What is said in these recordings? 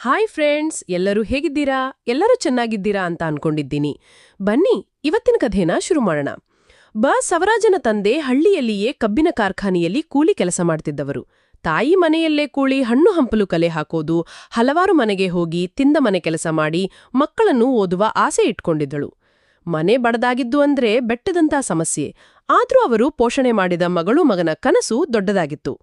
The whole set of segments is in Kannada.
ಹಾಯ್ ಫ್ರೆಂಡ್ಸ್, ಎಲ್ಲರೂ ಹೇಗಿದ್ದೀರಾ? ಎಲ್ಲರೂ ಚೆನ್ನಾಗಿದ್ದೀರಾ ಅಂತ ಅನ್ಕೊಂಡಿದ್ದೀನಿ. ಬನ್ನಿ, ಇವತ್ತಿನ ಕಥೆನ ಶುರು ಮಾಡೋಣ. ಬ. ಸವರಾಜನ ತಂದೆ ಹಳ್ಳಿಯಲ್ಲಿಯೇ ಕಬ್ಬಿನ ಕಾರ್ಖಾನೆಯಲ್ಲಿ ಕೂಲಿ ಕೆಲಸ ಮಾಡ್ತಿದ್ದವರು. ತಾಯಿ ಮನೆಯಲ್ಲೇ ಕೂಳಿ, ಹಣ್ಣು ಹಂಪಲು ಕಲೆ ಹಾಕೋದು, ಹಲವಾರು ಮನೆಗೆ ಹೋಗಿ ತಿಂದ ಮನೆ ಕೆಲಸ ಮಾಡಿ, ಮಕ್ಕಳನ್ನು ಓದುವ ಆಸೆ ಇಟ್ಕೊಂಡಿದ್ದಳು. ಮನೆ ಬಡದಾಗಿದ್ದು ಅಂದ್ರೆ ಬೆಟ್ಟದಂತ ಸಮಸ್ಯೆ. ಆದ್ರೂ ಅವರು ಪೋಷಣೆ ಮಾಡಿದ ಮಗಳು ಮಗನ ಕನಸು ದೊಡ್ಡದಾಗಿತ್ತು.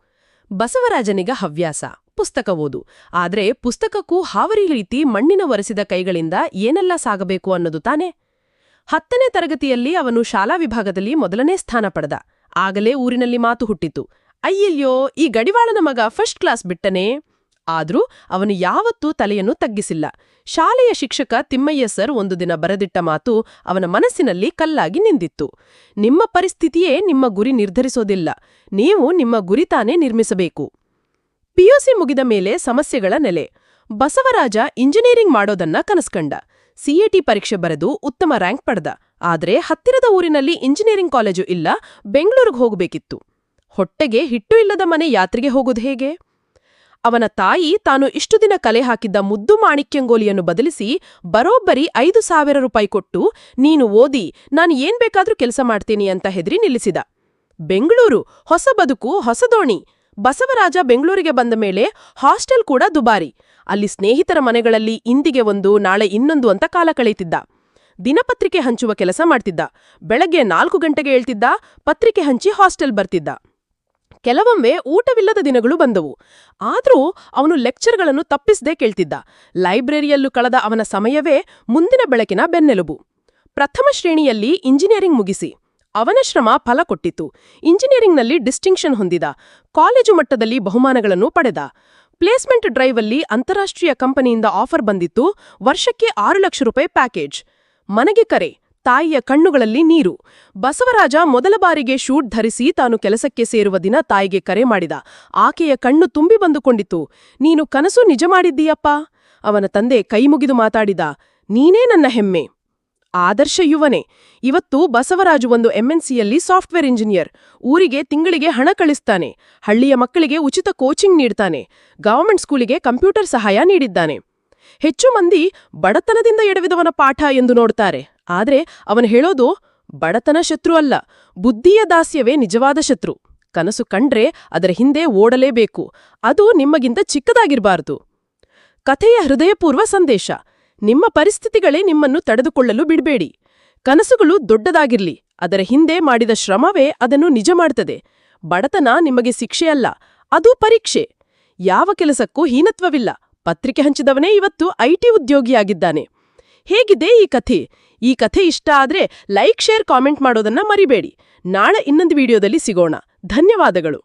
ಬಸವರಾಜನಿಗ ಹವ್ಯಾಸ. ಪುಸ್ತಕ ಓದು. ಆದ್ರೆ ಪುಸ್ತಕಕ್ಕೂ ಹಾವರಿ ರೀತಿ ಮಣ್ಣಿನ ಒರೆಸಿದ ಕೈಗಳಿಂದ ಏನೆಲ್ಲ ಸಾಗಬೇಕು ಅನ್ನೋದು ತಾನೆ. ಹತ್ತನೇ ತರಗತಿಯಲ್ಲಿ ಅವನು ಶಾಲಾ ವಿಭಾಗದಲ್ಲಿ ಮೊದಲನೇ ಸ್ಥಾನ ಪಡೆದ. ಆಗಲೇ ಊರಿನಲ್ಲಿ ಮಾತು ಹುಟ್ಟಿತು. ಅಯ್ಯಯ್ಯೋ, ಈ ಗಡಿವಾಳನ ಮಗ ಫಸ್ಟ್ ಕ್ಲಾಸ್ ಬಿಟ್ಟನೇ. ಆದ್ರೂ ಅವನು ಯಾವತ್ತೂ ತಲೆಯನ್ನು ತಗ್ಗಿಸಿಲ್ಲ. ಶಾಲೆಯ ಶಿಕ್ಷಕ ತಿಮ್ಮಯ್ಯ ಸರ್ ಒಂದು ದಿನ ಬರೆದಿಟ್ಟ ಮಾತು ಅವನ ಮನಸ್ಸಿನಲ್ಲಿ ಕಲ್ಲಾಗಿ ನಿಂದಿತ್ತು. ನಿಮ್ಮ ಪರಿಸ್ಥಿತಿಯೇ ನಿಮ್ಮ ಗುರಿ ನಿರ್ಧರಿಸೋದಿಲ್ಲ. ನೀವು ನಿಮ್ಮ ಗುರಿ ತಾನೇ ನಿರ್ಮಿಸಬೇಕು. ಪಿಯುಸಿ ಮುಗಿದ ಮೇಲೆ ಸಮಸ್ಯೆಗಳ ನೆಲೆ. ಬಸವರಾಜ ಇಂಜಿನಿಯರಿಂಗ್ ಮಾಡೋದನ್ನ ಕನಸ್ಕಂಡ. ಸಿಎಟಿ ಪರೀಕ್ಷೆ ಬರೆದು ಉತ್ತಮ ರ್ಯಾಂಕ್ ಪಡೆದ. ಆದ್ರೆ ಹತ್ತಿರದ ಊರಿನಲ್ಲಿ ಇಂಜಿನಿಯರಿಂಗ್ ಕಾಲೇಜು ಇಲ್ಲ, ಬೆಂಗಳೂರಿಗೆ ಹೋಗಬೇಕಿತ್ತು. ಹೊಟ್ಟೆಗೆ ಹಿಟ್ಟು ಇಲ್ಲದ ಮನೆ ಯಾತ್ರೆಗೆ ಹೋಗೋದು ಹೇಗೆ? ಅವನ ತಾಯಿ ತಾನು ಇಷ್ಟು ದಿನ ಕಲೆ ಹಾಕಿದ್ದ ಮುದ್ದು ಮಾಣಿಕ್ಯಂಗೋಲಿಯನ್ನು ಬದಲಿಸಿ ಬರೋಬ್ಬರಿ ಐದು ಸಾವಿರ ರೂಪಾಯಿ ಕೊಟ್ಟು, ನೀನು ಓದಿ, ನಾನು ಏನ್ ಬೇಕಾದ್ರೂ ಕೆಲಸ ಮಾಡ್ತೀನಿ ಅಂತ ಹೆದರಿ ನಿಲ್ಲಿಸಿದ. ಬೆಂಗಳೂರು, ಹೊಸ ಬದುಕು, ಹೊಸ ದೋಣಿ. ಬಸವರಾಜ ಬೆಂಗಳೂರಿಗೆ ಬಂದ ಮೇಲೆ ಹಾಸ್ಟೆಲ್ ಕೂಡ ದುಬಾರಿ. ಅಲ್ಲಿ ಸ್ನೇಹಿತರ ಮನೆಗಳಲ್ಲಿ ಇಂದಿಗೆ ಒಂದು, ನಾಳೆ ಇನ್ನೊಂದು ಅಂತ ಕಾಲ ಕಳೆಯುತ್ತಿದ್ದ. ದಿನಪತ್ರಿಕೆ ಹಂಚುವ ಕೆಲಸ ಮಾಡ್ತಿದ್ದ. ಬೆಳಗ್ಗೆ ನಾಲ್ಕು ಗಂಟೆಗೆ ಹೇಳ್ತಿದ್ದ ಪತ್ರಿಕೆ ಹಂಚಿ ಹಾಸ್ಟೆಲ್ ಬರ್ತಿದ್ದ. ಕೆಲವೊಮ್ಮೆ ಊಟವಿಲ್ಲದ ದಿನಗಳು ಬಂದವು. ಆದರೂ ಅವನು ಲೆಕ್ಚರ್ಗಳನ್ನು ತಪ್ಪಿಸದೆ ಕೇಳ್ತಿದ್ದ. ಲೈಬ್ರರಿಯಲ್ಲೂ ಕಳೆದ ಅವನ ಸಮಯವೇ ಮುಂದಿನ ಬೆಳಕಿನ ಬೆನ್ನೆಲುಬು. ಪ್ರಥಮ ಶ್ರೇಣಿಯಲ್ಲಿ ಇಂಜಿನಿಯರಿಂಗ್ ಮುಗಿಸಿ. ಅವನ ಶ್ರಮ ಫಲ ಕೊಟ್ಟಿತು. ಇಂಜಿನಿಯರಿಂಗ್ನಲ್ಲಿ ಡಿಸ್ಟಿಂಕ್ಷನ್ ಹೊಂದಿದ. ಕಾಲೇಜು ಮಟ್ಟದಲ್ಲಿ ಬಹುಮಾನಗಳನ್ನು ಪಡೆದ. ಪ್ಲೇಸ್ಮೆಂಟ್ ಡ್ರೈವಲ್ಲಿ ಅಂತಾರಾಷ್ಟ್ರೀಯ ಕಂಪನಿಯಿಂದ ಆಫರ್ ಬಂದಿತ್ತು. ವರ್ಷಕ್ಕೆ ಆರು ಲಕ್ಷ ರೂಪಾಯಿ ಪ್ಯಾಕೇಜ್. ಮನೆಗೆ ಕರೆ, ತಾಯಿಯ ಕಣ್ಣುಗಳಲ್ಲಿ ನೀರು. ಬಸವರಾಜ ಮೊದಲ ಬಾರಿಗೆ ಶೂಟ್ ಧರಿಸಿ ತಾನು ಕೆಲಸಕ್ಕೆ ಸೇರುವ ದಿನ ತಾಯಿಗೆ ಕರೆ ಮಾಡಿದ. ಆಕೆಯ ಕಣ್ಣು ತುಂಬಿ ಬಂದುಕೊಂಡಿತು ನೀನು ಕನಸು ನಿಜ ಮಾಡಿದ್ದೀಯಪ್ಪ? ಅವನ ತಂದೆ ಕೈಮುಗಿದು ಮಾತಾಡಿದ. ನೀನೇ ನನ್ನ ಹೆಮ್ಮೆ. ಆದರ್ಶ ಯುವನೆ. ಇವತ್ತು ಬಸವರಾಜು ಒಂದು ಎಂಎನ್ಸಿಯಲ್ಲಿ ಸಾಫ್ಟ್ವೇರ್ ಇಂಜಿನಿಯರ್. ಊರಿಗೆ ತಿಂಗಳಿಗೆ ಹಣ ಕಳಿಸ್ತಾನೆ. ಹಳ್ಳಿಯ ಮಕ್ಕಳಿಗೆ ಉಚಿತ ಕೋಚಿಂಗ್ ನೀಡ್ತಾನೆ. ಗವರ್ಮೆಂಟ್ ಸ್ಕೂಲಿಗೆ ಕಂಪ್ಯೂಟರ್ ಸಹಾಯ ನೀಡಿದ್ದಾನೆ. ಹೆಚ್ಚು ಮಂದಿ ಬಡತನದಿಂದ ಎಡವಿದವನ ಪಾಠ ಎಂದು ನೋಡ್ತಾರೆ. ಆದರೆ ಅವನು ಹೇಳೋದು ಬಡತನ ಶತ್ರು ಅಲ್ಲ. ಬುದ್ಧಿಯ ದಾಸ್ಯವೇ ನಿಜವಾದ ಶತ್ರು. ಕನಸು ಕಂಡ್ರೆ ಅದರ ಹಿಂದೆ ಓಡಲೇಬೇಕು. ಅದು ನಿಮಗಿಂತ ಚಿಕ್ಕದಾಗಿರಬಾರದು. ಕಥೆಯ ಹೃದಯಪೂರ್ವ ಸಂದೇಶ. ನಿಮ್ಮ ಪರಿಸ್ಥಿತಿಗಳೇ ನಿಮ್ಮನ್ನು ತಡೆದುಕೊಳ್ಳಲು ಬಿಡಬೇಡಿ. ಕನಸುಗಳು ದೊಡ್ಡದಾಗಿರ್ಲಿ, ಅದರ ಹಿಂದೆ ಮಾಡಿದ ಶ್ರಮವೇ ಅದನ್ನು ನಿಜ ಮಾಡ್ತದೆ. ಬಡತನ ನಿಮಗೆ ಶಿಕ್ಷೆಯಲ್ಲ, ಅದು ಪರೀಕ್ಷೆ. ಯಾವ ಕೆಲಸಕ್ಕೂ ಹೀನತ್ವವಿಲ್ಲ. ಪತ್ರಿಕೆ ಹಂಚಿದವನೇ ಇವತ್ತು ಐಟಿ ಉದ್ಯೋಗಿಯಾಗಿದ್ದಾನೆ. ಹೇಗಿದೆ ಈ ಕಥೆ? ಈ ಕಥೆ ಇಷ್ಟ ಆದ್ರೆ ಲೈಕ್, ಶೇರ್, ಕಾಮೆಂಟ್ ಮಾಡೋದನ್ನ ಮರಿಬೇಡಿ. ನಾಳೆ ಇನ್ನೊಂದು ವಿಡಿಯೋದಲ್ಲಿ ಸಿಗೋಣ. ಧನ್ಯವಾದಗಳು.